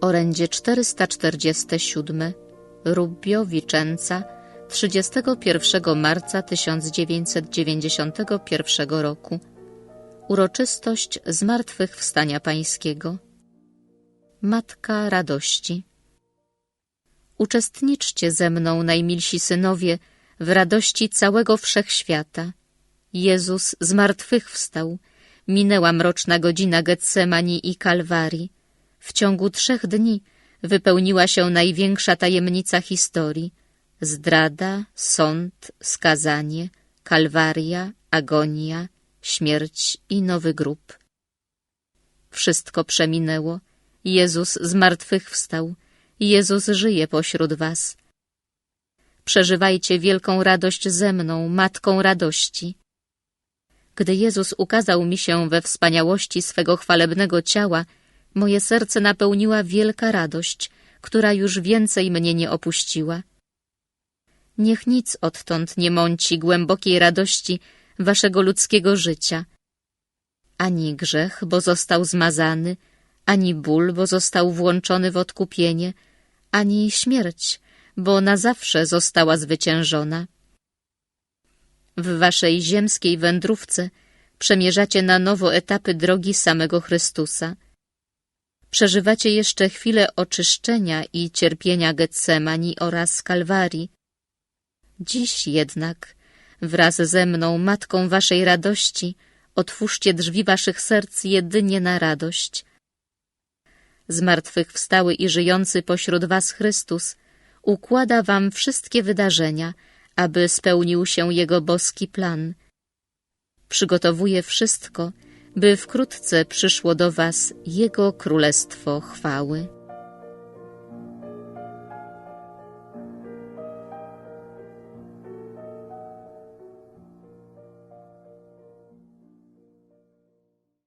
Orędzie 447, Rubbio Vicenza, 31 marca 1991 roku. Uroczystość Zmartwychwstania Pańskiego. Matka Radości. Uczestniczcie ze mną, najmilsi synowie, w radości całego wszechświata. Jezus zmartwychwstał, minęła mroczna godzina Getsemani i Kalwarii. W ciągu trzech dni wypełniła się największa tajemnica historii. Zdrada, sąd, skazanie, kalwaria, agonia, śmierć i nowy grób. Wszystko przeminęło. Jezus zmartwychwstał. Jezus żyje pośród was. Przeżywajcie wielką radość ze mną, matką radości. Gdy Jezus ukazał mi się we wspaniałości swego chwalebnego ciała, moje serce napełniła wielka radość, która już więcej mnie nie opuściła. Niech nic odtąd nie mąci głębokiej radości waszego ludzkiego życia. Ani grzech, bo został zmazany, ani ból, bo został włączony w odkupienie, ani śmierć, bo na zawsze została zwyciężona. W waszej ziemskiej wędrówce przemierzacie na nowo etapy drogi samego Chrystusa. Przeżywacie jeszcze chwilę oczyszczenia i cierpienia Getsemani oraz Kalwarii. Dziś jednak, wraz ze mną, matką waszej radości, otwórzcie drzwi waszych serc jedynie na radość. Zmartwychwstały i żyjący pośród was Chrystus układa wam wszystkie wydarzenia, aby spełnił się Jego boski plan. Przygotowuje wszystko, by wkrótce przyszło do was Jego Królestwo chwały.